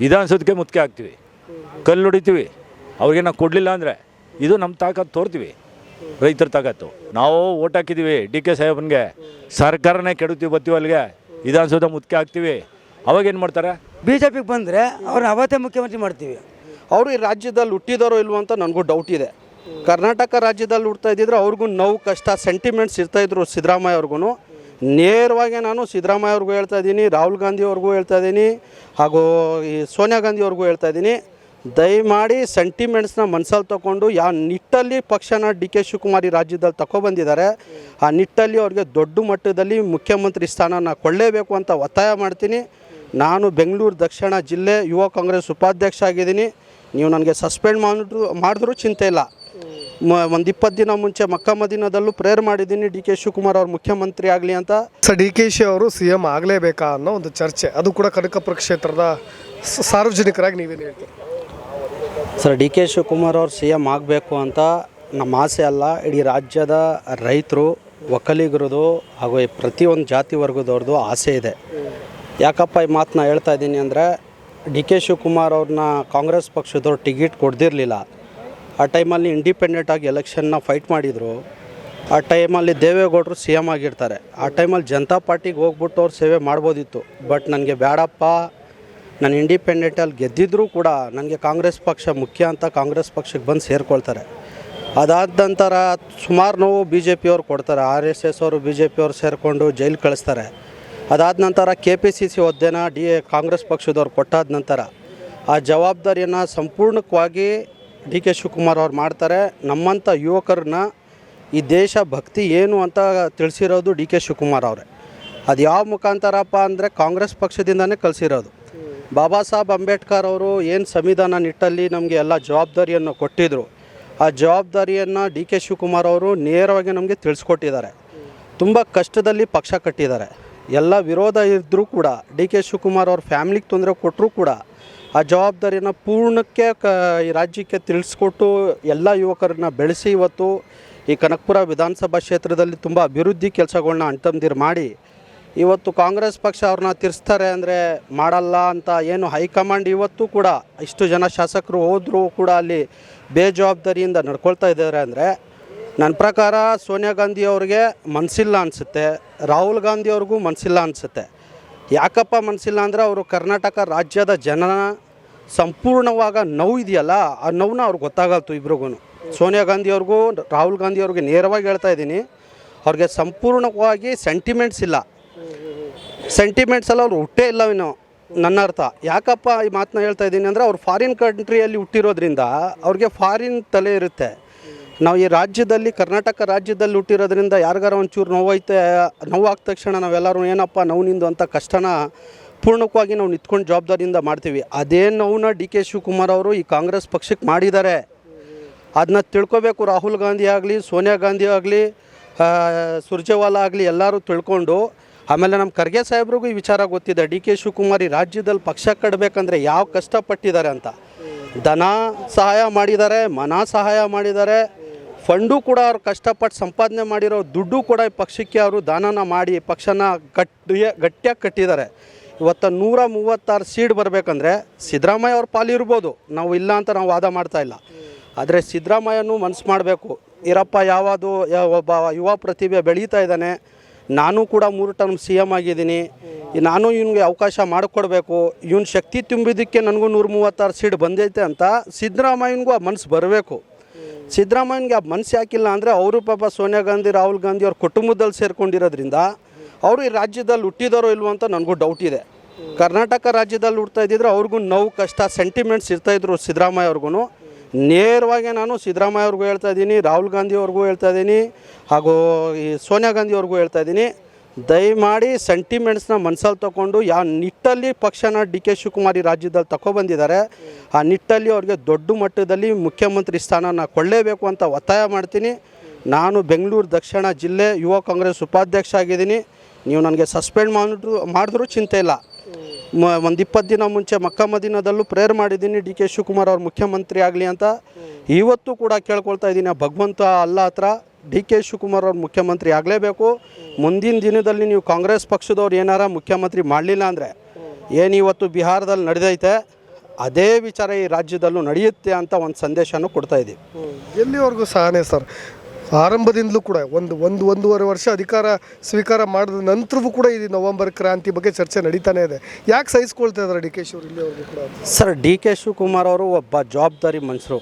ವಿಧಾನಸೌಧಕ್ಕೆ ಮುತ್ತಿಗೆ ಹಾಕ್ತೀವಿ. ಕಲ್ಲು ಹೊಡಿತೀವಿ. ಅವ್ರಿಗೆ ನಾವು ಕೊಡಲಿಲ್ಲ ಅಂದರೆ ಇದು ನಮ್ಮ ತಾಕತ್ತು ತೋರ್ತೀವಿ. ರೈತರ ತಾಕತ್ತು. ನಾವು ಓಟ್ ಹಾಕಿದ್ದೀವಿ. ಡಿ ಕೆ ಸಾಹೇಬನಿಗೆ ಸರ್ಕಾರನೇ ಕೆಡುತ್ತೀವಿ ಬರ್ತೀವಿ ಅಲ್ಲಿಗೆ. ವಿಧಾನಸೌಧ ಮುತ್ತಿಗೆ ಹಾಕ್ತೀವಿ. ಅವಾಗ ಏನು ಮಾಡ್ತಾರೆ? ಬಿ ಜೆ ಪಿಗೆ ಬಂದರೆ ಅವ್ರನ್ನ ಅವತ್ತೇ ಮುಖ್ಯಮಂತ್ರಿ ಮಾಡ್ತೀವಿ. ಅವರು ಈ ರಾಜ್ಯದಲ್ಲಿ ಹುಟ್ಟಿದಾರೋ ಇಲ್ವೋ ಅಂತ ನನಗೂ ಡೌಟ್ ಇದೆ. ಕರ್ನಾಟಕ ರಾಜ್ಯದಲ್ಲಿ ಹುಡ್ತಾ ಇದ್ದಿದ್ರೆ ಅವ್ರಿಗೂ ನೋವು ಕಷ್ಟ ಸೆಂಟಿಮೆಂಟ್ಸ್ ಇರ್ತಾಯಿದ್ರು ಸಿದ್ದರಾಮಯ್ಯ ಅವ್ರಿಗೂ ನೇರವಾಗಿ ನಾನು ಸಿದ್ದರಾಮಯ್ಯ ಅವ್ರಿಗೂ ಹೇಳ್ತಾ ಇದ್ದೀನಿ, ರಾಹುಲ್ ಗಾಂಧಿ ಅವ್ರಿಗೂ ಹೇಳ್ತಾ ಇದ್ದೀನಿ, ಹಾಗೂ ಈ ಸೋನಿಯಾ ಗಾಂಧಿ ಅವ್ರಿಗೂ ಹೇಳ್ತಾ ಇದ್ದೀನಿ. ದಯಮಾಡಿ ಸೆಂಟಿಮೆಂಟ್ಸ್ನ ಮನಸ್ಸಲ್ಲಿ ತಗೊಂಡು ಯಾವ ನಿಟ್ಟಲ್ಲಿ ಪಕ್ಷನ ಡಿ ಕೆ ಶಿವಕುಮಾರಿ ರಾಜ್ಯದಲ್ಲಿ ತಗೊಬಂದಿದ್ದಾರೆ ಆ ನಿಟ್ಟಲ್ಲಿ ಅವ್ರಿಗೆ ದೊಡ್ಡ ಮಟ್ಟದಲ್ಲಿ ಮುಖ್ಯಮಂತ್ರಿ ಸ್ಥಾನನ ಕೊಳ್ಳೇಬೇಕು ಅಂತ ಒತ್ತಾಯ ಮಾಡ್ತೀನಿ. ನಾನು ಬೆಂಗಳೂರು ದಕ್ಷಿಣ ಜಿಲ್ಲೆ ಯುವ ಕಾಂಗ್ರೆಸ್ ಉಪಾಧ್ಯಕ್ಷ ಆಗಿದ್ದೀನಿ. ನೀವು ನನಗೆ ಸಸ್ಪೆಂಡ್ ಮಾಡಿದ್ರು, ಮಾಡಿದ್ರೂ ಚಿಂತೆ ಇಲ್ಲ. ಮ ಒಂದು ಇಪ್ಪತ್ತು ದಿನ ಮುಂಚೆ ಮಕ್ಕ ಮದಿನದಲ್ಲೂ ಪ್ರೇಯರ್ ಮಾಡಿದ್ದೀನಿ. ಡಿ ಕೆ ಶಿವಕುಮಾರ್ ಅವರು ಮುಖ್ಯಮಂತ್ರಿ ಆಗಲಿ ಅಂತ. ಸರ್ ಡಿ ಕೆ ಶಿ ಅವರು ಸಿ ಎಂ ಆಗಲೇಬೇಕಾ ಅನ್ನೋ ಒಂದು ಚರ್ಚೆ. ಅದು ಕೂಡ ಕನಕಪುರ ಕ್ಷೇತ್ರದ ಸಾರ್ವಜನಿಕರಾಗಿ ನೀವೇನು ಹೇಳ್ತೀರಿ? ಸರ್ ಡಿ ಕೆ ಶಿವಕುಮಾರ್ ಅವರು ಸಿ ಎಂ ಆಗಬೇಕು ಅಂತ ನಮ್ಮ ಆಸೆ ಅಲ್ಲ. ಇಡೀ ರಾಜ್ಯದ ರೈತರು ಒಕ್ಕಲಿಗರದು ಹಾಗೂ ಈ ಪ್ರತಿಯೊಂದು ಜಾತಿ ವರ್ಗದವ್ರದ್ದು ಆಸೆ ಇದೆ. ಯಾಕಪ್ಪ ಈ ಮಾತನ್ನ ಹೇಳ್ತಾ ಇದ್ದೀನಿ ಅಂದರೆ ಡಿ ಕೆ ಶಿವಕುಮಾರ್ ಅವ್ರನ್ನ ಕಾಂಗ್ರೆಸ್ ಪಕ್ಷದವ್ರು ಟಿಕೆಟ್ ಕೊಡ್ದಿರಲಿಲ್ಲ. ಆ ಟೈಮಲ್ಲಿ ಇಂಡಿಪೆಂಡೆಂಟ್ ಆಗಿ ಎಲೆಕ್ಷನ್ನ ಫೈಟ್ ಮಾಡಿದರು. ಆ ಟೈಮಲ್ಲಿ ದೇವೇಗೌಡರು ಸಿ ಎಂ ಆಗಿರ್ತಾರೆ. ಆ ಟೈಮಲ್ಲಿ ಜನತಾ ಪಾರ್ಟಿಗೆ ಹೋಗ್ಬಿಟ್ಟು ಅವ್ರು ಸೇವೆ ಮಾಡ್ಬೋದಿತ್ತು. ಬಟ್ ನನಗೆ ಬೇಡಪ್ಪ ನಾನು ಇಂಡಿಪೆಂಡೆಂಟಲ್ಲಿ ಗೆದ್ದಿದ್ರೂ ಕೂಡ ನನಗೆ ಕಾಂಗ್ರೆಸ್ ಪಕ್ಷ ಮುಖ್ಯ ಅಂತ ಕಾಂಗ್ರೆಸ್ ಪಕ್ಷಕ್ಕೆ ಬಂದು ಸೇರ್ಕೊಳ್ತಾರೆ. ಅದಾದ ನಂತರ ಸುಮಾರು ನೋವು ಬಿ ಜೆ ಪಿಯವ್ರು ಕೊಡ್ತಾರೆ. ಆರ್ ಎಸ್ ಎಸ್ ಅವರು ಬಿ ಜೆ ಪಿಯವ್ರು ಸೇರಿಕೊಂಡು ಜೈಲು ಕಳಿಸ್ತಾರೆ. ಅದಾದ ನಂತರ ಕೆ ಪಿ ಸಿ ಸಿ ಹುದ್ದೆನ ಡಿ ಎ ಕಾಂಗ್ರೆಸ್ ಪಕ್ಷದವ್ರು ಕೊಟ್ಟಾದ ನಂತರ ಆ ಜವಾಬ್ದಾರಿಯನ್ನು ಸಂಪೂರ್ಣವಾಗಿ ಡಿ ಕೆ ಶಿವಕುಮಾರ್ ಅವ್ರು ಮಾಡ್ತಾರೆ. ನಮ್ಮಂಥ ಯುವಕರನ್ನ ಈ ದೇಶ ಭಕ್ತಿ ಏನು ಅಂತ ತಿಳಿಸಿರೋದು ಡಿ ಕೆ ಶಿವಕುಮಾರ್ ಅವರೇ. ಅದು ಯಾವ ಮುಖಾಂತರಪ್ಪ ಅಂದರೆ ಕಾಂಗ್ರೆಸ್ ಪಕ್ಷದಿಂದನೇ ಕಲಿಸಿರೋದು ಬಾಬಾ ಸಾಹೇಬ್ ಅಂಬೇಡ್ಕರ್ ಅವರು ಏನು ಸಂವಿಧಾನ ನಿಟ್ಟಲ್ಲಿ ನಮಗೆ ಎಲ್ಲ ಜವಾಬ್ದಾರಿಯನ್ನು ಕೊಟ್ಟಿದ್ದರು ಆ ಜವಾಬ್ದಾರಿಯನ್ನು ಡಿ ಕೆ ಶಿವಕುಮಾರ್ ಅವರು ನೇರವಾಗಿ ನಮಗೆ ತಿಳಿಸ್ಕೊಟ್ಟಿದ್ದಾರೆ. ತುಂಬ ಕಷ್ಟದಲ್ಲಿ ಪಕ್ಷ ಕಟ್ಟಿದ್ದಾರೆ. ಎಲ್ಲ ವಿರೋಧ ಇದ್ದರೂ ಕೂಡ ಡಿ ಕೆ ಶಿವಕುಮಾರ್ ಅವ್ರ ಫ್ಯಾಮ್ಲಿಗೆ ತೊಂದರೆ ಕೊಟ್ಟರೂ ಕೂಡ ಆ ಜವಾಬ್ದಾರಿಯನ್ನು ಪೂರ್ಣಕ್ಕೆ ಕ, ಈ ರಾಜ್ಯಕ್ಕೆ ತಿಳಿಸ್ಕೊಟ್ಟು ಎಲ್ಲ ಯುವಕರನ್ನ ಬೆಳೆಸಿ ಇವತ್ತು ಈ ಕನಕಪುರ ವಿಧಾನಸಭಾ ಕ್ಷೇತ್ರದಲ್ಲಿ ತುಂಬ ಅಭಿವೃದ್ಧಿ ಕೆಲಸಗಳನ್ನ ಅಣ್ತಂದಿರು ಮಾಡಿ, ಇವತ್ತು ಕಾಂಗ್ರೆಸ್ ಪಕ್ಷ ಅವ್ರನ್ನ ತಿರ್ಸ್ತಾರೆ ಅಂದರೆ ಮಾಡಲ್ಲ ಅಂತ ಏನು ಹೈಕಮಾಂಡ್ ಇವತ್ತು ಕೂಡ ಇಷ್ಟು ಜನ ಶಾಸಕರು ಹೋದರೂ ಕೂಡ ಅಲ್ಲಿ ಬೇಜವಾಬ್ದಾರಿಯಿಂದ ನಡ್ಕೊಳ್ತಾ ಇದ್ದಾರೆ ಅಂದರೆ ನನ್ನ ಪ್ರಕಾರ ಸೋನಿಯಾ ಗಾಂಧಿ ಅವ್ರಿಗೆ ಮನಸ್ಸಿಲ್ಲ ಅನಿಸುತ್ತೆ, ರಾಹುಲ್ ಗಾಂಧಿ ಅವ್ರಿಗೂ ಮನಸ್ಸಿಲ್ಲ ಅನಿಸುತ್ತೆ. ಯಾಕಪ್ಪ ಮನಸ್ಸಿಲ್ಲ ಅಂದರೆ ಅವರು ಕರ್ನಾಟಕ ರಾಜ್ಯದ ಜನನ ಸಂಪೂರ್ಣವಾಗ ನೋವು ಇದೆಯಲ್ಲ, ಆ ನೋವನ್ನ ಅವ್ರಿಗೆ ಗೊತ್ತಾಗಲ್ತು ಇಬ್ರಿಗೂ. ಸೋನಿಯಾ ಗಾಂಧಿ ಅವ್ರಿಗೂ ರಾಹುಲ್ ಗಾಂಧಿ ಅವ್ರಿಗೆ ನೇರವಾಗಿ ಹೇಳ್ತಾ ಇದ್ದೀನಿ, ಅವ್ರಿಗೆ ಸಂಪೂರ್ಣವಾಗಿ ಸೆಂಟಿಮೆಂಟ್ಸ್ ಇಲ್ಲ. ಸೆಂಟಿಮೆಂಟ್ಸ್ ಎಲ್ಲ ಅವ್ರು ಹುಟ್ಟೇ ಇಲ್ಲ ನನ್ನ ಅರ್ಥ. ಯಾಕಪ್ಪ ಈ ಮಾತನ್ನ ಹೇಳ್ತಾ ಇದ್ದೀನಿ ಅಂದರೆ ಅವ್ರು ಫಾರಿನ್ ಕಂಟ್ರಿಯಲ್ಲಿ ಹುಟ್ಟಿರೋದ್ರಿಂದ ಅವ್ರಿಗೆ ಫಾರಿನ್ ತಲೆ ಇರುತ್ತೆ. ನಾವು ಈ ರಾಜ್ಯದಲ್ಲಿ, ಕರ್ನಾಟಕ ರಾಜ್ಯದಲ್ಲಿ ಹುಟ್ಟಿರೋದ್ರಿಂದ ಯಾರಿಗಾರ ಒಂಚೂರು ನೋವೈತೆ ನೋವಾದ ತಕ್ಷಣ ನಾವೆಲ್ಲರೂ ಏನಪ್ಪ ನೋವು ನಿಂದು ಅಂತ ಕಷ್ಟನ ಪೂರ್ಣಕವಾಗಿ ನಾವು ನಿಂತ್ಕೊಂಡು ಜವಾಬ್ದಾರಿಯಿಂದ ಮಾಡ್ತೀವಿ. ಅದೇ ನೋವನ್ನ ಡಿ ಕೆ ಶಿವಕುಮಾರ್ ಅವರು ಈ ಕಾಂಗ್ರೆಸ್ ಪಕ್ಷಕ್ಕೆ ಮಾಡಿದ್ದಾರೆ. ಅದನ್ನ ತಿಳ್ಕೊಬೇಕು. ರಾಹುಲ್ ಗಾಂಧಿ ಆಗಲಿ, ಸೋನಿಯಾ ಗಾಂಧಿ ಆಗಲಿ ಸುರ್ಜೇವಾಲಾ ಆಗಲಿ ಎಲ್ಲರೂ ತಿಳ್ಕೊಂಡು ಆಮೇಲೆ ನಮ್ಮ ಖರ್ಗೆ ಸಾಹೇಬ್ರಿಗೂ ಈ ವಿಚಾರ ಗೊತ್ತಿದೆ. ಡಿ ಕೆ ಶಿವಕುಮಾರ್ ಈ ರಾಜ್ಯದಲ್ಲಿ ಪಕ್ಷ ಕಟ್ಟಬೇಕಂದ್ರೆ ಯಾವ ಕಷ್ಟಪಟ್ಟಿದ್ದಾರೆ ಅಂತ. ಧನ ಸಹಾಯ ಮಾಡಿದ್ದಾರೆ, ಮನ ಸಹಾಯ ಮಾಡಿದ್ದಾರೆ. ಫಂಡು ಕೂಡ ಅವ್ರು ಕಷ್ಟಪಟ್ಟು ಸಂಪಾದನೆ ಮಾಡಿರೋ ದುಡ್ಡು ಕೂಡ ಈ ಪಕ್ಷಕ್ಕೆ ಅವರು ದಾನನ ಮಾಡಿ ಪಕ್ಷನ ಗಟ್ಟಿಯ ಗಟ್ಟಿಯಾಗಿ ಕಟ್ಟಿದ್ದಾರೆ. ಇವತ್ತು ನೂರ ಮೂವತ್ತಾರು ಸೀಟ್ ಬರಬೇಕಂದ್ರೆ ಸಿದ್ದರಾಮಯ್ಯ ಅವ್ರ ಪಾಲಿರ್ಬೋದು ನಾವು ಇಲ್ಲ ಅಂತ ನಾವು ವಾದ ಮಾಡ್ತಾ ಇಲ್ಲ. ಆದರೆ ಸಿದ್ದರಾಮಯ್ಯನೂ ಮನಸ್ಸು ಮಾಡಬೇಕು. ಇರಪ್ಪ ಯಾವುದು ಒಬ್ಬ ಯುವ ಪ್ರತಿಭೆ ಬೆಳೀತಾ ಇದ್ದಾನೆ. ನಾನು ಕೂಡ ಮೂರು ಟರ್ಮ್ ಸಿ ಎಂ ಆಗಿದ್ದೀನಿ. ನಾನು ಇವನಿಗೆ ಅವಕಾಶ ಮಾಡಿಕೊಡ್ಬೇಕು. ಇವನ್ ಶಕ್ತಿ ತುಂಬಿದ್ದಕ್ಕೆ ನನಗೂ ನೂರ ಮೂವತ್ತಾರು ಸೀಟ್ ಬಂದೈತೆ ಅಂತ ಸಿದ್ದರಾಮಯ್ಯನಿಗೂ ಆ ಮನಸ್ಸು ಬರಬೇಕು. ಸಿದ್ದರಾಮಯ್ಯನಿಗೆ ಆ ಮನಸ್ಸು ಯಾಕಿಲ್ಲ ಅಂದರೆ ಅವರು ಪಾಪ ಸೋನಿಯಾ ಗಾಂಧಿ, ರಾಹುಲ್ ಗಾಂಧಿ ಅವ್ರ ಕುಟುಂಬದಲ್ಲಿ ಸೇರ್ಕೊಂಡಿರೋದ್ರಿಂದ ಅವರು ಈ ರಾಜ್ಯದಲ್ಲಿ ಹುಟ್ಟಿದಾರೋ ಇಲ್ವೋ ಅಂತ ನನಗೂ ಡೌಟ್ ಇದೆ. ಕರ್ನಾಟಕ ರಾಜ್ಯದಲ್ಲಿ ಹುಡ್ತಾ ಇದ್ದಿದ್ರೆ ಅವ್ರಿಗೂ ನೋವು, ಕಷ್ಟ ಸೆಂಟಿಮೆಂಟ್ಸ್ ಇರ್ತಾಯಿದ್ರು ಸಿದ್ದರಾಮಯ್ಯ ಅವ್ರಿಗೂ ನೇರವಾಗಿ ನಾನು ಸಿದ್ದರಾಮಯ್ಯ ಅವ್ರಿಗೂ ಹೇಳ್ತಾ ಇದ್ದೀನಿ, ರಾಹುಲ್ ಗಾಂಧಿ ಅವ್ರಿಗೂ ಹೇಳ್ತಾ ಇದ್ದೀನಿ, ಹಾಗೂ ಈ ಸೋನಿಯಾ ಗಾಂಧಿ ಅವ್ರಿಗೂ ಹೇಳ್ತಾ ಇದ್ದೀನಿ. ದಯಮಾಡಿ ಸೆಂಟಿಮೆಂಟ್ಸ್ನ ಮನಸ್ಸಲ್ಲಿ ತಗೊಂಡು ಯಾವ ನಿಟ್ಟಲ್ಲಿ ಪಕ್ಷನ ಡಿ ಕೆ ಶಿವಕುಮಾರ್ ಈ ರಾಜ್ಯದಲ್ಲಿ ತಗೊಬಂದಿದ್ದಾರೆ ಆ ನಿಟ್ಟಲ್ಲಿ ಅವ್ರಿಗೆ ದೊಡ್ಡ ಮಟ್ಟದಲ್ಲಿ ಮುಖ್ಯಮಂತ್ರಿ ಸ್ಥಾನನ ಕೊಳ್ಳೇಬೇಕು ಅಂತ ಒತ್ತಾಯ ಮಾಡ್ತೀನಿ. ನಾನು ಬೆಂಗಳೂರು ದಕ್ಷಿಣ ಜಿಲ್ಲೆ ಯುವ ಕಾಂಗ್ರೆಸ್ ಉಪಾಧ್ಯಕ್ಷ ಆಗಿದ್ದೀನಿ. ನೀವು ನನಗೆ ಸಸ್ಪೆಂಡ್ ಮಾಡಿದ್ರು, ಮಾಡಿದ್ರೂ ಚಿಂತೆ ಇಲ್ಲ. ಮ, ಒಂದು ಇಪ್ಪತ್ತು ದಿನ ಮುಂಚೆ ಮಕ್ಕಮ್ಮ ಮದಿನದಲ್ಲೂ ಪ್ರೇಯರ್ ಮಾಡಿದ್ದೀನಿ, ಡಿ ಕೆ ಶಿವಕುಮಾರ್ ಅವ್ರು ಮುಖ್ಯಮಂತ್ರಿ ಆಗಲಿ ಅಂತ. ಇವತ್ತು ಕೂಡ ಕೇಳ್ಕೊಳ್ತಾ ಇದ್ದೀನಿ ಭಗವಂತ ಅಲ್ಲ ಹತ್ರ ಡಿ ಕೆ ಶಿವಕುಮಾರ್ ಅವ್ರು ಮುಖ್ಯಮಂತ್ರಿ ಆಗಲೇಬೇಕು. ಮುಂದಿನ ದಿನದಲ್ಲಿ ನೀವು ಕಾಂಗ್ರೆಸ್ ಪಕ್ಷದವ್ರು ಏನಾರ ಮುಖ್ಯಮಂತ್ರಿ ಮಾಡಲಿಲ್ಲ ಅಂದರೆ ಏನು ಇವತ್ತು ಬಿಹಾರದಲ್ಲಿ ನಡೆದೈತೆ, ಅದೇ ವಿಚಾರ ಈ ರಾಜ್ಯದಲ್ಲೂ ನಡೆಯುತ್ತೆ ಅಂತ ಒಂದು ಸಂದೇಶನೂ ಕೊಡ್ತಾ ಇದ್ದೀವಿ ಎಲ್ಲಿವರೆಗೂ ಸಹನೆ ಸರ್? ಆರಂಭದಿಂದಲೂ ಕೂಡ ಒಂದು ಒಂದು, ಒಂದೂವರೆ ವರ್ಷ ಅಧಿಕಾರ ಸ್ವೀಕಾರ ಮಾಡಿದ ನಂತರವೂ ಕೂಡ ಇದು ನವೆಂಬರ್ ಕ್ರಾಂತಿ ಬಗ್ಗೆ ಚರ್ಚೆ ನಡೀತಾನೆ ಇದೆ. ಯಾಕೆ ಸಹಿಸ್ಕೊಳ್ತಾ ಇದ್ದಾರೆ ಡಿ ಕೆ ಶಿವರು ಕೂಡ? ಸರ್, ಡಿ ಕೆ ಶಿವಕುಮಾರ್ ಅವರು ಒಬ್ಬ ಜವಾಬ್ದಾರಿ ಮನುಷ್ಯರು.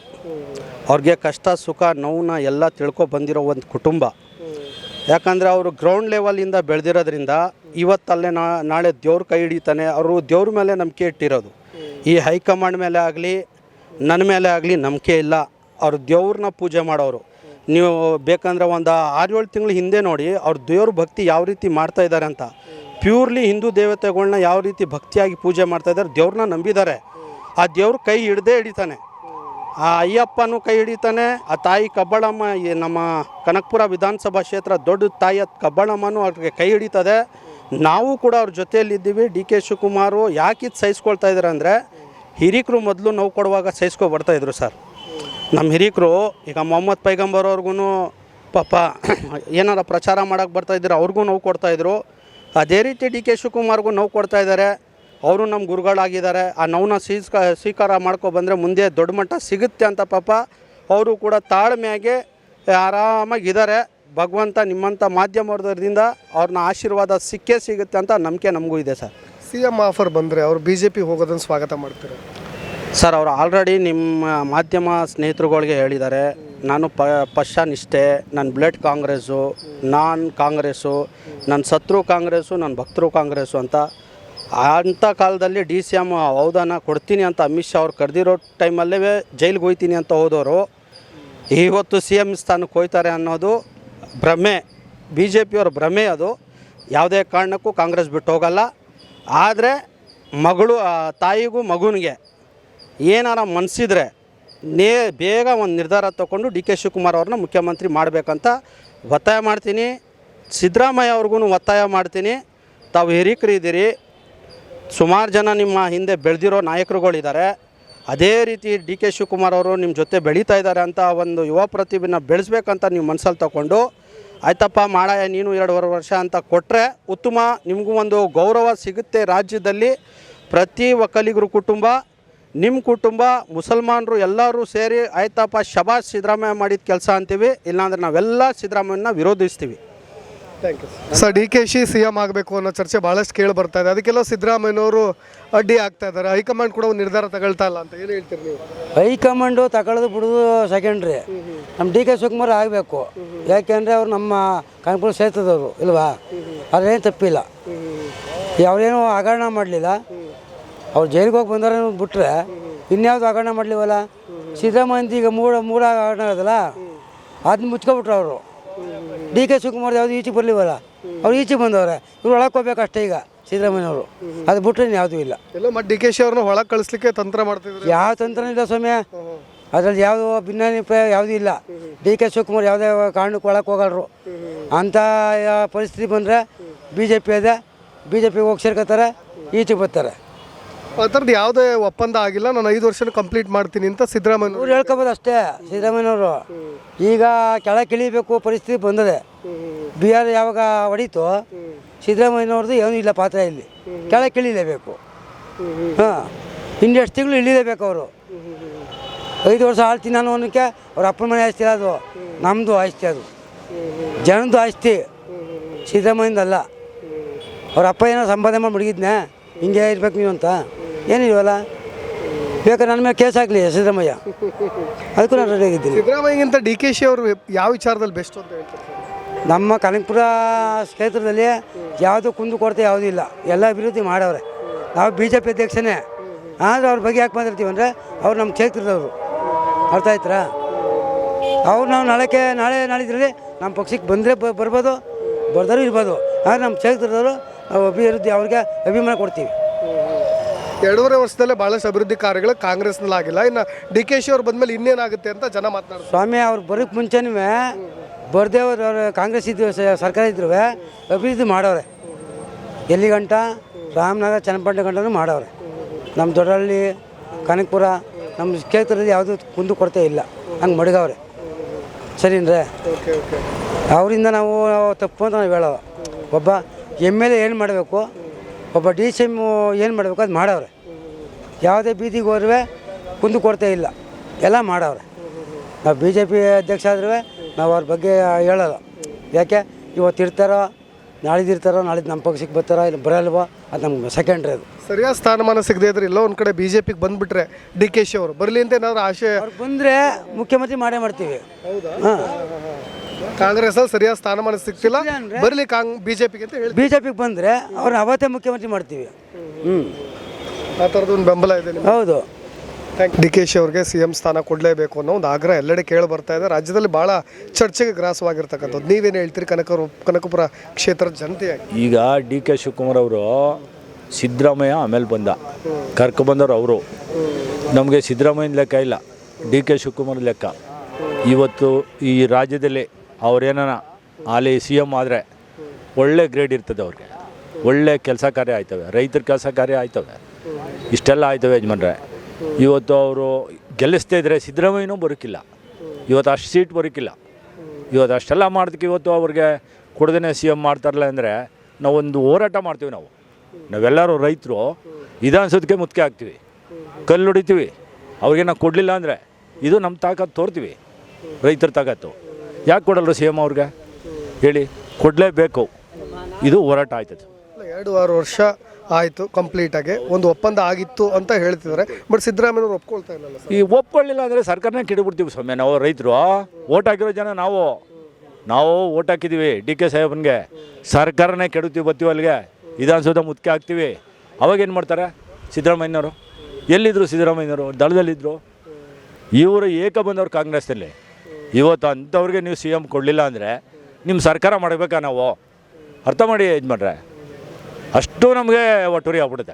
ಅವ್ರಿಗೆ ಕಷ್ಟ, ಸುಖ ನೋವನ್ನ ಎಲ್ಲ ತಿಳ್ಕೊ ಬಂದಿರೋ ಒಂದು ಕುಟುಂಬ. ಯಾಕಂದರೆ ಅವರು ಗ್ರೌಂಡ್ ಲೆವೆಲಿಂದ ಬೆಳೆದಿರೋದ್ರಿಂದ ಇವತ್ತಲ್ಲೇ ನಾಳೆ ದೇವ್ರ ಕೈ ಹಿಡಿತಾನೆ. ಅವರು ದೇವ್ರ ಮೇಲೆ ನಂಬಿಕೆ ಇಟ್ಟಿರೋದು. ಈ ಹೈಕಮಾಂಡ್ ಮೇಲೆ ಆಗಲಿ ನನ್ನ ಮೇಲೆ ಆಗಲಿ ನಂಬಿಕೆ ಇಲ್ಲ. ಅವರು ದೇವ್ರನ್ನ ಪೂಜೆ ಮಾಡೋರು. ನೀವು ಬೇಕಂದ್ರೆ ಒಂದು ಆರು ಏಳು ತಿಂಗಳು ಹಿಂದೆ ನೋಡಿ, ಅವ್ರ ದೇವ್ರ ಭಕ್ತಿ ಯಾವ ರೀತಿ ಮಾಡ್ತಾ ಇದ್ದಾರೆ ಅಂತ. ಪ್ಯೂರ್ಲಿ ಹಿಂದೂ ದೇವತೆಗಳನ್ನ ಯಾವ ರೀತಿ ಭಕ್ತಿಯಾಗಿ ಪೂಜೆ ಮಾಡ್ತಾ ಇದ್ದಾರೆ ದೇವ್ರನ್ನ ನಂಬಿದ್ದಾರೆ ಆ ದೇವ್ರ ಕೈ ಹಿಡ್ದೇ ಹಿಡಿತಾನೆ. ಆ ಅಯ್ಯಪ್ಪನೂ ಕೈ ಹಿಡಿತಾನೆ, ಆ ತಾಯಿ ಕಬ್ಬಳಮ್ಮ ನಮ್ಮ ಕನಕಪುರ ವಿಧಾನಸಭಾ ಕ್ಷೇತ್ರ ದೊಡ್ಡ ತಾಯಿಯ ಕಬ್ಬಳಮ್ಮನೂ ಅವ್ರಿಗೆ ಕೈ ಹಿಡಿತದೆ. ನಾವು ಕೂಡ ಅವ್ರ ಜೊತೆಯಲ್ಲಿದ್ದೀವಿ. ಡಿ ಕೆ ಶಿವಕುಮಾರು ಯಾಕಿದು ಸಹಿಸ್ಕೊಳ್ತಾ ಇದ್ದಾರೆ ಅಂದರೆ, ಹಿರಿಕರು ಮೊದಲು ನೋವು ಕೊಡುವಾಗ ಸಹಿಸ್ಕೊ ಬರ್ತಾಯಿದ್ರು ಸರ್. ನಮ್ಮ ಹಿರಿಯಕರು, ಈಗ ಮೊಹಮ್ಮದ್ ಪೈಗಂಬರ್ ಅವ್ರಿಗೂ ಪಾಪ ಏನಾರ ಪ್ರಚಾರ ಮಾಡೋಕ್ಕೆ ಬರ್ತಾಯಿದ್ರು ಅವ್ರಿಗೂ ನೋವು ಕೊಡ್ತಾಯಿದ್ರು ಅದೇ ರೀತಿ ಡಿ ಕೆ ಶಿವಕುಮಾರ್ಗೂ ನೋವು ಕೊಡ್ತಾ ಇದ್ದಾರೆ ಅವರು ನಮ್ಮ ಗುರುಗಳಾಗಿದ್ದಾರೆ. ಆ ನೋವನ್ನ ಸ್ವೀಕ ಸ್ವೀಕಾರ ಮಾಡ್ಕೊ ಬಂದರೆ ಮುಂದೆ ದೊಡ್ಡ ಮಟ್ಟ ಸಿಗುತ್ತೆ ಅಂತ ಪಾಪ ಅವರು ಕೂಡ ತಾಳ್ಮೆಯಾಗಿ ಆರಾಮಾಗಿದ್ದಾರೆ ಭಗವಂತ ನಿಮ್ಮಂಥ ಮಾಧ್ಯಮದಿಂದ ಅವ್ರನ್ನ ಆಶೀರ್ವಾದ ಸಿಕ್ಕೇ ಸಿಗುತ್ತೆ ಅಂತ ನಂಬಿಕೆ ನಮಗೂ ಇದೆ ಸರ್. ಸಿ ಎಂ ಆಫರ್ ಬಂದರೆ ಅವರು ಬಿ ಜೆ ಪಿ ಹೋಗೋದನ್ನು ಸ್ವಾಗತ ಮಾಡ್ತಾರೆ? ಸರ್, ಅವರು ಆಲ್ರೆಡಿ ನಿಮ್ಮ ಮಾಧ್ಯಮ ಸ್ನೇಹಿತರುಗಳಿಗೆ ಹೇಳಿದ್ದಾರೆ. ನಾನು ಪ ಪಶ್ಚಾನಿಷ್ಠೆ ನನ್ನ ಬ್ಲಡ್ ಕಾಂಗ್ರೆಸ್ಸು, ನಾನ್ ಕಾಂಗ್ರೆಸ್ಸು ನನ್ನ ಶತ್ರು ಕಾಂಗ್ರೆಸ್ಸು ನನ್ನ ಭಕ್ತರು ಕಾಂಗ್ರೆಸ್ಸು ಅಂತ. ಅಂಥ ಕಾಲದಲ್ಲಿ ಡಿ ಸಿ ಎಂ ಹೌದಾನ ಕೊಡ್ತೀನಿ ಅಂತ ಅಮಿತ್ ಶಾ ಅವ್ರು ಕರೆದಿರೋ ಟೈಮಲ್ಲೇ ಜೈಲಿಗೆ ಹೋಯ್ತೀನಿ ಅಂತ ಹೋದವರು ಇವತ್ತು ಸಿ ಎಂ ಸ್ಥಾನಕ್ಕೆ ಹೋಯ್ತಾರೆ ಅನ್ನೋದು ಭ್ರಮೆ. ಬಿ ಜೆ ಪಿಯವ್ರ ಭ್ರಮೆ ಅದು. ಯಾವುದೇ ಕಾರಣಕ್ಕೂ ಕಾಂಗ್ರೆಸ್ ಬಿಟ್ಟು ಹೋಗಲ್ಲ. ಆದರೆ ಮಗಳು ತಾಯಿಗೂ ಮಗುನಿಗೆ ಏನಾರ ಮನಸಿದ್ರೆ ನೇ ಬೇಗ ಒಂದು ನಿರ್ಧಾರ ತಗೊಂಡು ಡಿ ಕೆ ಶಿವಕುಮಾರ್ ಅವ್ರನ್ನ ಮುಖ್ಯಮಂತ್ರಿ ಮಾಡಬೇಕಂತ ಒತ್ತಾಯ ಮಾಡ್ತೀನಿ. ಸಿದ್ದರಾಮಯ್ಯ ಅವ್ರಿಗೂ ಒತ್ತಾಯ ಮಾಡ್ತೀನಿ. ತಾವು ಹಿರೀಕರಿದ್ದೀರಿ. ಸುಮಾರು ಜನ ನಿಮ್ಮ ಹಿಂದೆ ಬೆಳೆದಿರೋ ನಾಯಕರುಗಳಿದ್ದಾರೆ. ಅದೇ ರೀತಿ ಡಿ ಕೆ ಶಿವಕುಮಾರ್ ಅವರು ನಿಮ್ಮ ಜೊತೆ ಬೆಳೀತಾ ಇದ್ದಾರೆ ಅಂತ ಒಂದು ಯುವ ಪ್ರತಿಭೆನ ಬೆಳೆಸ್ಬೇಕಂತ ನೀವು ಮನಸ್ಸಲ್ಲಿ ತಗೊಂಡು ಆಯ್ತಪ್ಪ ಮಾಡಾಯ ನೀನು ಎರಡೂವರೆ ವರ್ಷ ಅಂತ ಕೊಟ್ಟರೆ ಉತ್ತಮ. ನಿಮಗೂ ಒಂದು ಗೌರವ ಸಿಗುತ್ತೆ ರಾಜ್ಯದಲ್ಲಿ. ಪ್ರತಿ ಒಕ್ಕಲಿಗರು ಕುಟುಂಬ ನಿಮ್ಮ ಕುಟುಂಬ ಮುಸಲ್ಮಾನರು ಎಲ್ಲರೂ ಸೇರಿ ಆಯ್ತಪ್ಪ ಶಬಾಷ್ ಸಿದ್ದರಾಮಯ್ಯ ಮಾಡಿದ ಕೆಲಸ ಅಂತೀವಿ. ಇಲ್ಲಾಂದ್ರೆ ನಾವೆಲ್ಲ ಸಿದ್ದರಾಮಯ್ಯನ ವಿರೋಧಿಸ್ತೀವಿ. Thank you sir D K Shi C M ಆಗಬೇಕು ಅನ್ನೋ ಚರ್ಚೆ ಭಾಳಷ್ಟು ಕೇಳಿ ಬರ್ತಾ ಇದೆ. ಅದಕ್ಕೆಲ್ಲ ಸಿದ್ದರಾಮಯ್ಯನವರು ಅಡ್ಡಿ ಆಗ್ತಾ ಇದ್ದಾರೆ. ಹೈಕಮಾಂಡ್ ಕೂಡ ಒಂದು ನಿರ್ಧಾರ ತಗೊಳ್ತಾ ಇಲ್ಲ ಅಂತ ಏನು ಹೇಳ್ತೀರಿ ನೀವು? ಹೈಕಮಾಂಡು ತಗೊಳ್ಳೋದು ಬಿಡೋದು ಸೆಕೆಂಡ್ರಿ ನಮ್ಮ ಡಿ ಕೆ ಶಿವಕುಮಾರ್ ಆಗಬೇಕು. ಯಾಕೆಂದರೆ ಅವ್ರು ನಮ್ಮ ಕಾನ್ಪುರ ಕ್ಷೇತ್ರದವರು ಇಲ್ವಾ? ಅದೇನು ತಪ್ಪಿಲ್ಲ. ಯಾವುದೇನೂ ಹಗರಣ ಮಾಡಲಿಲ್ಲ. ಅವ್ರು ಜೈಲಿಗೆ ಹೋಗಿ ಬಂದವ್ರೆ ಬಿಟ್ರೆ ಇನ್ಯಾವುದು ಹಗರಣ ಮಾಡಲಿವಲ್ಲ? ಸಿದ್ದರಾಮಯ್ಯ ಈಗ ಮೂಡ ಮೂಡ ಹಗರಣ ಅದಲ್ಲ ಅದನ್ನ ಮುಚ್ಕೊಬಿಟ್ರು ಅವರು. ಡಿ ಕೆ ಶಿವಕುಮಾರ್ ಯಾವುದು ಈಚೆಗೆ ಬರಲಿವಲ್ಲ? ಅವ್ರು ಈಚೆಗೆ ಬಂದವ್ರೆ. ಇವ್ರು ಒಳಗೆ ಹೋಗ್ಬೇಕು ಅಷ್ಟೇ ಈಗ ಸಿದ್ದರಾಮಯ್ಯನವರು. ಅದು ಬಿಟ್ಟರೆ ಯಾವುದೂ ಇಲ್ಲ. ಎಲ್ಲ ಮತ್ತೆ ಡಿ ಕೆ ಶಿ ಅವ್ರನ್ನ ಒಳಗೆ ಕಳಿಸ್ಲಿಕ್ಕೆ ತಂತ್ರ ಮಾಡ್ತಿದ್ರು? ಯಾವ ತಂತ್ರ ಇಲ್ಲ ಸ್ವಾಮಿ. ಅದ್ರಲ್ಲಿ ಯಾವುದು ಭಿನ್ನಾಭಿಪ್ರಾಯ ಯಾವುದೂ ಇಲ್ಲ. ಡಿ ಕೆ ಶಿವಕುಮಾರ್ ಯಾವುದೇ ಕಾರಣಕ್ಕೆ ಒಳಕ್ಕೆ ಹೋಗಲ್ರು. ಅಂಥ ಪರಿಸ್ಥಿತಿ ಬಂದರೆ ಬಿ ಜೆ ಪಿ ಇದೆ ಬಿ ಜೆ ಪಿಗೆ ಹೋಗಿ ಸೇರ್ಕೋತಾರೆ ಈಚೆಗೆ ಬರ್ತಾರೆ. ಆ ಥರದ್ದು ಯಾವುದೇ ಒಪ್ಪಂದ ಆಗಿಲ್ಲ. ನಾನು ಐದು ವರ್ಷ ಕಂಪ್ಲೀಟ್ ಮಾಡ್ತೀನಿ ಅಂತ ಸಿದ್ದರಾಮಯ್ಯ ಅವ್ರು ಹೇಳ್ಕೊಬೋದು ಅಷ್ಟೇ, ಸಿದ್ದರಾಮಯ್ಯನವರು. ಈಗ ಕೆಳಗೆ ಇಳಿಬೇಕು ಪರಿಸ್ಥಿತಿ ಬಂದಿದೆ. ಬಿ ಆರ್ ಯಾವಾಗ ಹೊಡೀತು, ಸಿದ್ದರಾಮಯ್ಯನವ್ರದ್ದು ಏನೂ ಇಲ್ಲ ಪಾತ್ರ ಇಲ್ಲಿ. ಕೆಳಗೆ ಇಳಿಲೇಬೇಕು ಹಾಂ ಇನ್ನೆಷ್ಟು ತಿಂಗಳು ಇಳಿಲೇಬೇಕು ಅವರು. ಐದು ವರ್ಷ ಆಳ್ತೀನಿ ನಾನು ಅನ್ನೋಕ್ಕೆ ಅವ್ರ ಅಪ್ಪನ ಮನೆ ಆಸ್ತಿ ಅದು ನಮ್ಮದು ಆಸ್ತಿ ಅದು. ಜನದ್ದು ಆಸ್ತಿ. ಸಿದ್ದರಾಮಯ್ಯದಲ್ಲ. ಅವ್ರ ಅಪ್ಪ ಏನೋ ಸಂಪಾದನೆ ಮಾಡಿ ಮಡಗಿದ್ನೆ. ಹಿಂಗೆ ಇರ್ಬೇಕು ನೀವು ಅಂತ? ಏನಿಲ್ವಲ್ಲ? ಬೇಕಾದ್ರೆ ನನ್ನ ಮೇಲೆ ಕೇಸ್ ಆಗಲಿ ಸಿದ್ದರಾಮಯ್ಯ. ಅದಕ್ಕೂ ನಾನು ರೆಡಿ ಆಗಿದ್ದೀನಿ. ಸಿದ್ದರಾಮಯ್ಯಗಿಂತ ಡಿ ಕೆ ಶಿ ಅವರು ಯಾವ ವಿಚಾರದಲ್ಲಿ ಬೆಸ್ಟ್ ಅಂತ ಹೇಳ್ತಾರೆ? ನಮ್ಮ ಕನಕಪುರ ಕ್ಷೇತ್ರದಲ್ಲಿ ಯಾವುದು ಕುಂದು ಕೊರತೆ ಯಾವುದೂ ಇಲ್ಲ. ಎಲ್ಲ ಅಭಿವೃದ್ಧಿ ಮಾಡವ್ರೆ. ನಾವು ಬಿ ಜೆ ಪಿ ಅಧ್ಯಕ್ಷನೇ. ಆದರೆ ಅವ್ರ ಬಗ್ಗೆ ಯಾಕೆ ಮಾತಾಡ್ತೀವಿ ಅಂದರೆ ಅವ್ರು ನಮ್ಮ ಕ್ಷೇತ್ರದವರು. ಅರ್ಥ ಆಯ್ತಾ ಅವ್ರು ನಾವು ನಾಳೆಗೆ ನಾಳೆ ನಾಳಿದ್ರಲ್ಲಿ ನಮ್ಮ ಪಕ್ಷಕ್ಕೆ ಬಂದರೆ ಬರ್ಬೋದು ಬರ್ದರೂ ಇರ್ಬೋದು. ಆದರೆ ನಮ್ಮ ಕ್ಷೇತ್ರದವರು ಅಭಿವೃದ್ಧಿ ಅವ್ರಿಗೆ ಅಭಿಮಾನ ಕೊಡ್ತೀವಿ. ಎರಡೂವರೆ ವರ್ಷದಲ್ಲೇ ಭಾಳಷ್ಟು ಅಭಿವೃದ್ಧಿ ಕಾರ್ಯಗಳು ಕಾಂಗ್ರೆಸ್ನಲ್ಲಿ ಆಗಿಲ್ಲ ಇನ್ನು ಡಿ ಕೆ ಶಿ ಅವ್ರು ಬಂದಮೇಲೆ ಇನ್ನೇನಾಗುತ್ತೆ ಅಂತ ಜನ ಮಾತನಾಡ್ತಾರೆ. ಸ್ವಾಮಿ ಅವ್ರು ಬರೋಕ್ಕೆ ಮುಂಚೆನೂ ಬರ್ದೇ ಅವರು ಕಾಂಗ್ರೆಸ್ ಇದ್ದು ಸರ್ಕಾರ ಇದ್ರು ಅಭಿವೃದ್ಧಿ ಮಾಡೋರೆ. ಎಲ್ಲಿ ಗಂಟ ರಾಮನಗರ ಚನ್ನಪಟ್ಟಣ ಗಂಟನೂ ಮಾಡವ್ರೆ ನಮ್ಮ ದೊಡ್ಡಹಳ್ಳಿ ಕನಕಪುರ ನಮ್ಮ ಕ್ಷೇತ್ರದಲ್ಲಿ ಯಾವುದೂ ಕುಂದು ಕೊರತೆ ಇಲ್ಲ. ಹಂಗೆ ಮಡಗವ್ರೆ. ಸರಿನ್ರೇ? ಅವರಿಂದ ನಾವು ತಪ್ಪು ಅಂತ ನಾವು ಹೇಳೋದು ಒಬ್ಬ ಎಂ ಎಲ್ ಎ ಏನು ಮಾಡಬೇಕು? ಒಬ್ಬ ಡಿ ಸಿ ಎಂ ಏನು ಮಾಡಬೇಕು ಅದು ಮಾಡವ್ರೆ. ಯಾವುದೇ ಬೀದಿಗೆ ಹೋದ್ರೆ ಕುಂದು ಕೊಡ್ತಾ ಇಲ್ಲ. ಎಲ್ಲ ಮಾಡವ್ರೆ. ನಾವು ಬಿ ಜೆ ಪಿ ಅಧ್ಯಕ್ಷ ಆದ್ರೂ ನಾವು ಅವ್ರ ಬಗ್ಗೆ ಹೇಳಲ್ಲ. ಯಾಕೆ? ಇವತ್ತು ಇರ್ತಾರೋ ನಾಳಿದ್ದು ಇರ್ತಾರೋ ನಾಳಿದ್ದು ನಮ್ಮ ಪಕ್ಷಕ್ಕೆ ಬರ್ತಾರೋ ಇಲ್ಲ ಬರಲ್ವೋ ಅದು ನಮ್ಗೆ ಸೆಕೆಂಡ್ರಿ ಅದು. ಸರಿಯಾದ ಸ್ಥಾನಮಾನ ಸಿಗದೆ ಇದ್ರೆ ಎಲ್ಲೋ ಒಂದು ಕಡೆ ಬಿ ಜೆ ಪಿಗೆ ಬಂದುಬಿಟ್ರೆ ಡಿ ಕೆ ಶಿ ಅವರು. ಬರಲಿ ಅಂತ ಏನಾದರೂ ಆಶೆ? ಅವ್ರು ಬಂದರೆ ಮುಖ್ಯಮಂತ್ರಿ ಮಾಡೇ ಮಾಡ್ತೀವಿ. ಹಾಂ. ಕಾಂಗ್ರೆಸ್ ಸರಿಯಾದ ಸ್ಥಾನಮಾನ ಸಿಗ್ತಿಲ್ಲ. ಬರಲಿ ಕಾಂಗ್ ಬಿ ಜೆ ಪಿಗೆ ಅಂತ ಹೇಳಿ ಬಿ ಜೆ ಪಿಗೆ ಬಂದರೆ ಅವ್ರನ್ನ ಅವತ್ತೇ ಮುಖ್ಯಮಂತ್ರಿ ಮಾಡ್ತೀವಿ. ಹ್ಞೂ ಆ ಥರದೊಂದು ಬೆಂಬಲ ಇದೆ ನಿಮ್ಗೆ? ಹೌದು. ಡಿ ಕೆ ಶಿ ಅವ್ರಿಗೆ ಸಿ ಎಂ ಸ್ಥಾನ ಕೊಡಲೇಬೇಕು ಅನ್ನೋ ಒಂದು ಆಗ್ರಹ ಎಲ್ಲೆಡೆ ಕೇಳಿ ಬರ್ತಾ ಇದೆ. ರಾಜ್ಯದಲ್ಲಿ ಭಾಳ ಚರ್ಚೆಗೆ ಗ್ರಾಸವಾಗಿರ್ತಕ್ಕಂಥದ್ದು. ನೀವೇನು ಹೇಳ್ತೀರಿ? ಕನಕ ಕನಕಪುರ ಕ್ಷೇತ್ರದ ಜನತೆ ಈಗ ಡಿ ಕೆ ಶಿವಕುಮಾರ್ ಅವರು ಸಿದ್ದರಾಮಯ್ಯ ಆಮೇಲೆ ಬಂದ. ಕರ್ಕೊಬಂದವ್ರು ಅವರು. ನಮಗೆ ಸಿದ್ದರಾಮಯ್ಯನ ಲೆಕ್ಕ ಇಲ್ಲ. ಡಿ ಕೆ ಶಿವಕುಮಾರ್ ಲೆಕ್ಕ. ಇವತ್ತು ಈ ರಾಜ್ಯದಲ್ಲಿ ಅವ್ರೇನಾನ ಅಲ್ಲಿ ಸಿ ಎಂ ಆದರೆ ಒಳ್ಳೆ ಗ್ರೇಡ್ ಇರ್ತದೆ ಅವ್ರಿಗೆ. ಒಳ್ಳೆ ಕೆಲಸ ಕಾರ್ಯ ಆಯ್ತವೆ. ರೈತರ ಕೆಲಸ ಕಾರ್ಯ ಆಯ್ತವೆ. ಇಷ್ಟೆಲ್ಲ ಆಯ್ತವೆ ಯಜಮಾನ್ರೆ. ಇವತ್ತು ಅವರು ಗೆಲ್ಲಿಸ್ತಾ ಇದ್ದರೆ ಸಿದ್ದರಾಮಯ್ಯನೂ ಬರೋಕ್ಕಿಲ್ಲ ಇವತ್ತು ಅಷ್ಟು ಸೀಟ್ ಬರೋಕ್ಕಿಲ್ಲ ಇವತ್ತು ಅಷ್ಟೆಲ್ಲ ಮಾಡೋದಕ್ಕೆ ಇವತ್ತು ಅವ್ರಿಗೆ ಕೊಡದೇ ಸಿ ಎಂ ಮಾಡ್ತಾರಲ್ಲ ಅಂದರೆ ನಾವೊಂದು ಹೋರಾಟ ಮಾಡ್ತೀವಿ ನಾವು. ನಾವೆಲ್ಲರೂ ರೈತರು ವಿಧಾನಸೌಧಕ್ಕೆ ಮುತ್ತಿಗೆ ಹಾಕ್ತೀವಿ. ಕಲ್ಲು ಹೊಡಿತೀವಿ. ಅವ್ರಿಗೆ ನಾವು ಕೊಡಲಿಲ್ಲ ಅಂದರೆ ಇದು ನಮ್ಮ ತಾಕತ್ತು ತೋರ್ತೀವಿ. ರೈತರ ತಾಕತ್ತು. ಯಾಕೆ ಕೊಡಲ್ರು ಸಿ ಎಂ ಅವ್ರಿಗೆ? ಹೇಳಿ. ಕೊಡಲೇಬೇಕು. ಇದು ಹೋರಾಟ ಆಯ್ತದೆ. ಎರಡೂವರೆ ವರ್ಷ ಆಯಿತು ಕಂಪ್ಲೀಟಾಗಿ ಒಂದು ಒಪ್ಪಂದ ಆಗಿತ್ತು ಅಂತ ಹೇಳ್ತಿದ್ದಾರೆ. ಬಟ್ ಸಿದ್ದರಾಮಯ್ಯವ್ರು ಒಪ್ಕೊಳ್ತಾ ಇಲ್ಲ ಈ ಒಪ್ಕೊಳ್ಳಿಲ್ಲ ಅಂದರೆ ಸರ್ಕಾರನೇ ಕೆಡಬಿಡ್ತೀವಿ ಸ್ವಾಮಿ ನಾವು ರೈತರು. ಓಟ್ ಹಾಕಿರೋ ಜನ ನಾವು. ನಾವು ಓಟ್ ಹಾಕಿದ್ದೀವಿ ಡಿ ಕೆ ಸಾಹೇಬನಿಗೆ. ಸರ್ಕಾರನೇ ಕೆಡುತ್ತೀವಿ ಬರ್ತೀವಿ ಅಲ್ಲಿಗೆ. ವಿಧಾನಸೌಧ ಮುತ್ಕೆ ಹಾಕ್ತೀವಿ. ಅವಾಗ ಏನು ಮಾಡ್ತಾರೆ ಸಿದ್ದರಾಮಯ್ಯನವರು? ಎಲ್ಲಿದ್ದರು ಸಿದ್ದರಾಮಯ್ಯನವರು? ದಳದಲ್ಲಿದ್ದರು ಇವರು ಏಕ ಬಂದವರು ಕಾಂಗ್ರೆಸ್ನಲ್ಲಿ. ಇವತ್ತು ಅಂಥವ್ರಿಗೆ ನೀವು ಸಿ ಎಂ ಕೊಡಲಿಲ್ಲ ಅಂದರೆ ನಿಮ್ಮ ಸರ್ಕಾರ ಮಾಡಬೇಕಾ ನಾವು? ಅರ್ಥ ಮಾಡಿ ಇದು ಮಾಡ್ರೆ ಅಷ್ಟು ನಮಗೆ ಒಟ್ಟುರಿ ಆಗ್ಬಿಡುತ್ತೆ.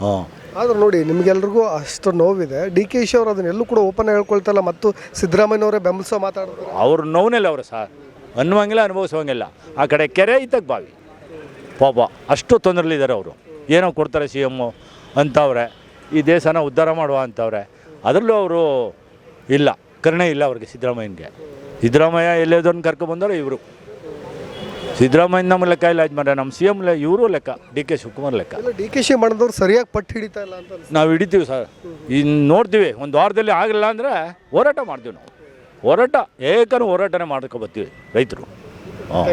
ಹಾಂ. ಆದ್ರೆ ನೋಡಿ ನಿಮಗೆಲ್ರಿಗೂ ಅಷ್ಟು ನೋವಿದೆ. ಡಿ ಕೆ ಶಿ ಅವರು ಅದನ್ನೆಲ್ಲೂ ಕೂಡ ಓಪನ್ ಹೇಳ್ಕೊಳ್ತಲ್ಲ ಮತ್ತು ಸಿದ್ದರಾಮಯ್ಯನವರೇ ಬೆಂಬಲಿಸೋ ಮಾತಾಡ್ತಾರೆ. ಅವ್ರ ನೋವನೆಲ್ಲ ಅವರು ಸರ್. ಅನ್ನುವಂಗಿಲ್ಲ ಅನುಭವಿಸೋಂಗಿಲ್ಲ ಆ ಕಡೆ ಕೆರೆ ಇದ್ದಕ್ಕೆ ಬಾವಿ. ಪಾಪ ಅಷ್ಟು ತೊಂದರೆಲಿದ್ದಾರೆ ಅವರು. ಏನೋ ಕೊಡ್ತಾರೆ ಸಿ ಎಮ್ಮು ಅಂಥವ್ರೆ ಈ ದೇಶನ ಉದ್ಧಾರ ಮಾಡುವ ಅಂಥವ್ರೆ ಅದರಲ್ಲೂ ಅವರು ಇಲ್ಲ. ಕರುಣೆ ಇಲ್ಲ ಅವ್ರಿಗೆ ಸಿದ್ದರಾಮಯ್ಯನಿಗೆ. ಸಿದ್ದರಾಮಯ್ಯ ಎಲ್ಲೇದನ್ನು ಕರ್ಕೊಬಂದವರು ಇವರು. ಸಿದ್ದರಾಮಯ್ಯ ನಮ್ಮ ಲೆಕ್ಕ ಇಲ್ಲ ಮಾಡ್ಯಾರ ನಮ್ಮ ಸಿ ಎಂ ಇವರು ಲೆಕ್ಕ ಡಿ ಕೆ ಶಿವಕುಮಾರ್ ಲೆಕ್ಕ. ಡಿ ಕೆ ಶಿ ಮಾಡಿದವ್ರು ಸರಿಯಾಗಿ ಪಟ್ಟು ಹಿಡಿತಾ ಇಲ್ಲ ಅಂತ ನಾವು ಹಿಡಿತೀವಿ ಸರ್. ಇನ್ನು ನೋಡ್ತೀವಿ ಒಂದು ವಾರದಲ್ಲಿ ಆಗಲಿಲ್ಲ ಅಂದರೆ ಹೋರಾಟ ಮಾಡ್ತೀವಿ ನಾವು. ಹೋರಾಟ ಏಕನೂ ಹೋರಾಟನೇ ಮಾಡ್ಕೊ ಬರ್ತೀವಿ ರೈತರು. ಹಾಂ.